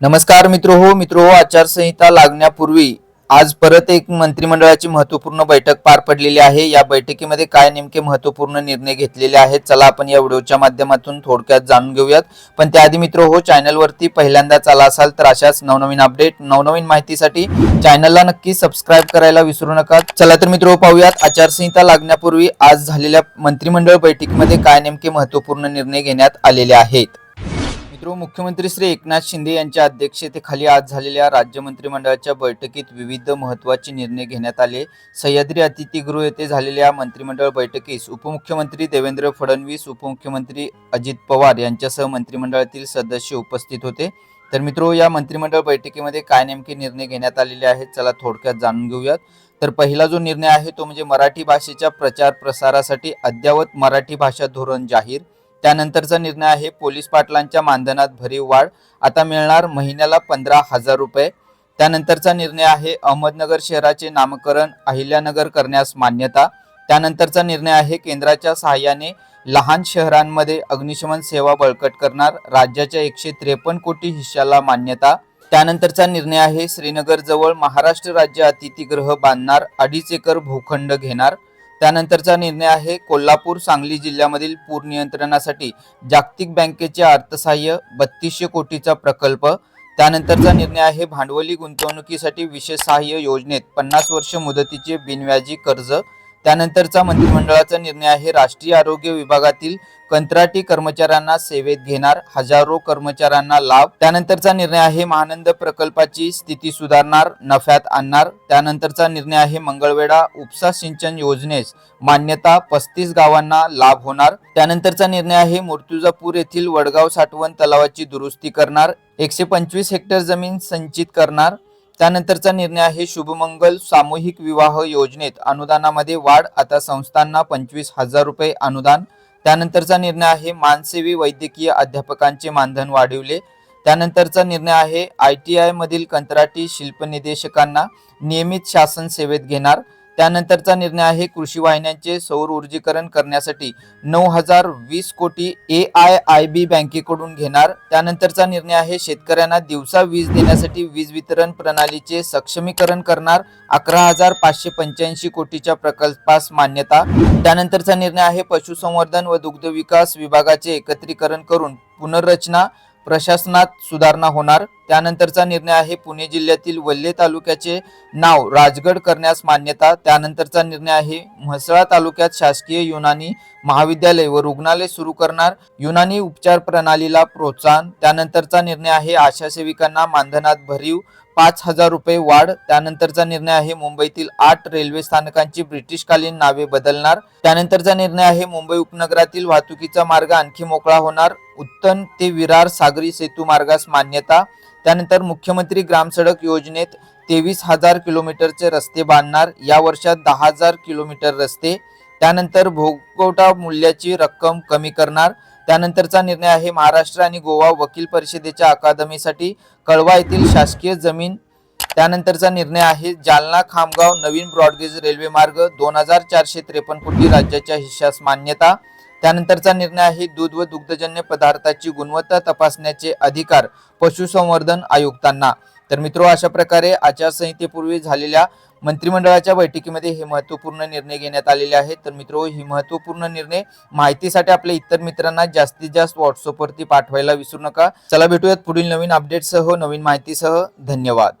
नमस्कार मित्र हो मित्र हो आचारसंहिता लागण्यापूर्वी आज परत एक मंत्रिमंडळाची महत्त्वपूर्ण बैठक पार पडलेली आहे. या बैठकीमध्ये काय नेमके महत्त्वपूर्ण निर्णय घेतलेले आहेत चला आपण या व्हिडिओच्या माध्यमातून थोडक्यात जाणून घेऊयात. पण त्याआधी मित्र हो चॅनलवरती पहिल्यांदाच आला असाल तर अशाच नवनवीन अपडेट नवनवीन माहितीसाठी चॅनलला नक्की सबस्क्राईब करायला विसरू नका. चला तर मित्र हो, पाहूयात आचारसंहिता लागण्यापूर्वी आज झालेल्या मंत्रिमंडळ बैठकीमध्ये काय नेमके महत्त्वपूर्ण निर्णय घेण्यात आलेले आहेत. मित्र मुख्यमंत्री श्री एकनाथ शिंदे यांच्या अध्यक्षतेखाली आज झालेल्या राज्य मंत्रिमंडळाच्या बैठकीत विविध महत्त्वाचे निर्णय घेण्यात आले. सह्याद्री अतिथीगृह येथे झालेल्या मंत्रिमंडळ बैठकीस उपमुख्यमंत्री देवेंद्र फडणवीस उपमुख्यमंत्री अजित पवार यांच्यासह मंत्रिमंडळातील सदस्य उपस्थित होते. तर मित्रो या मंत्रिमंडळ बैठकीमध्ये काय नेमके निर्णय घेण्यात आलेले आहेत चला थोडक्यात जाणून घेऊयात. तर पहिला जो निर्णय आहे तो म्हणजे मराठी भाषेच्या प्रचार प्रसारासाठी अद्ययावत मराठी भाषा धोरण जाहीर. त्यानंतरचा निर्णय आहे पोलीस पाटलांच्या मानधनात भरीव वाढ. आता मिळणार महिन्याला पंधरा हजार रुपये. त्यानंतरचा निर्णय आहे अहमदनगर शहराचे नामकरण अहिल्यानगर करण्यास मान्यता. त्यानंतरचा निर्णय आहे केंद्राच्या सहाय्याने लहान शहरांमध्ये अग्निशमन सेवा बळकट करणार. राज्याच्या एकशे त्रेपन्न कोटी हिश्श्याला मान्यता. त्यानंतरचा निर्णय आहे श्रीनगर जवळ महाराष्ट्र राज्य अतिथीगृह बांधणार अडीच एकर भूखंड घेणार. त्यानंतरचा निर्णय आहे कोल्हापूर सांगली जिल्ह्यामधील पूर नियंत्रणासाठी जागतिक बँकेचे अर्थसहाय्य बत्तीसशे कोटीचा प्रकल्प. त्यानंतरचा निर्णय आहे भांडवली गुंतवणुकीसाठी विशेष सहाय्य योजनेत पन्नास वर्ष मुदतीचे बिनव्याजी कर्ज. त्यानंतरचा मंत्रिमंडळाचा निर्णय आहे राष्ट्रीय आरोग्य विभागातील कंत्राटी कर्मचाऱ्यांना सेवेत घेणार हजारो कर्मचाऱ्यांना लाभ. त्यानंतरचा निर्णय आहे महानंद प्रकल्पाची स्थिती सुधारणार नफ्यात आणणार. त्यानंतरचा निर्णय आहे मंगळवेढा उपसा सिंचन योजनेस मान्यता पस्तीस गावांना लाभ होणार. त्यानंतरचा निर्णय आहे मूर्तिजापूर येथील वडगाव साठवण तलावाची दुरुस्ती करणार. एकशे पंचवीस हेक्टर जमीन संचित करणार. त्यानंतरचा निर्णय आहे शुभमंगल सामूहिक विवाह योजनेत. अनुदानामध्ये वाढ आता संस्थांना पंचवीस हजार रुपये अनुदान. त्यानंतरचा निर्णय आहे मानसेवी वैद्यकीय अध्यापकांचे मानधन वाढविले. त्यानंतरचा निर्णय आहे आय टी आय मधील कंत्राटी शिल्प निदेशकांना नियमित शासन सेवेत घेणार. त्यानंतरचा निर्णय आहे कृषी वाहिन्यांचे सौर ऊर्जीकरण करण्यासाठी. नऊ हजार वीस कोटी ए आय आय बी बँकेकडून घेणार. त्यानंतरचा निर्णय आहे शेतकऱ्यांना दिवसा वीज देण्यासाठी वीज वितरण प्रणालीचे सक्षमीकरण करणार. अकरा हजार पाचशे पंच्याऐंशी कोटीच्या प्रकल्पास मान्यता. त्यानंतरचा निर्णय आहे पशुसंवर्धन व दुग्ध विकास विभागाचे एकत्रीकरण करून पुनर्रचना. प्रशासनात सुधारणा होणार. त्यानंतरचा निर्णय आहे पुणे जिल्ह्यातील वल्हे तालुक्याचे नाव राजगड करण्यास मान्यता. त्यानंतरचा निर्णय आहे म्हसळा तालुक्यात शासकीय युनानी महाविद्यालय व रुग्णालय सुरू करणार. युनानी उपचार प्रणालीला प्रोत्साहन. त्यानंतरचा निर्णय आहे आशा सेविकांना मानधनात भरीव पाच हजार रुपये वाढ. त्यानंतरचा निर्णय आहे मुंबईतील आठ रेल्वे स्थानकांची ब्रिटिशकालीन नावे बदलणार. त्यानंतरचा निर्णय आहे मुंबई उपनगरातील वाहतुकीचा मार्ग आणखी मोकळा होणार. उत्तन ते विरार सागरी सेतू मार्गास मान्यता. त्यानंतर मुख्यमंत्री ग्रामसडक योजनेत तेवीस हजार किलोमीटरचे रस्ते बांधणार. या वर्षात दहा हजार किलोमीटर रस्ते. त्यानंतर भोगवटा मूल्याची रक्कम कमी करणार. त्यानंतरचा निर्णय आहे महाराष्ट्र आणि गोवा वकील परिषदेच्या अकादमीसाठी कळवा येथील शासकीय जमीन. त्यानंतरचा निर्णय आहे जालना खामगाव नवीन ब्रॉडगेज रेल्वे मार्ग दोन हजार चारशे त्रेपन्न कोटी राज्याच्या हिश्श्यास मान्यता. त्यानंतरचा निर्णय आहे दूध व दुग्धजन्य पदार्थाची गुणवत्ता तपासण्याचे अधिकार पशुसंवर्धन आयुक्तांना. तर मित्रो अशा प्रकारे आचारसंहितेपूर्वी झालेल्या मंत्रिमंडळाच्या बैठकीमध्ये हे महत्त्वपूर्ण निर्णय घेण्यात आलेले आहेत. तर मित्रो ही महत्त्वपूर्ण निर्णय माहितीसाठी आपल्या इतर मित्रांना जास्तीत जास्त व्हॉट्सअपवरती पाठवायला विसरू नका. चला भेटूयात पुढील नवीन अपडेटसह नवीन माहितीसह. धन्यवाद.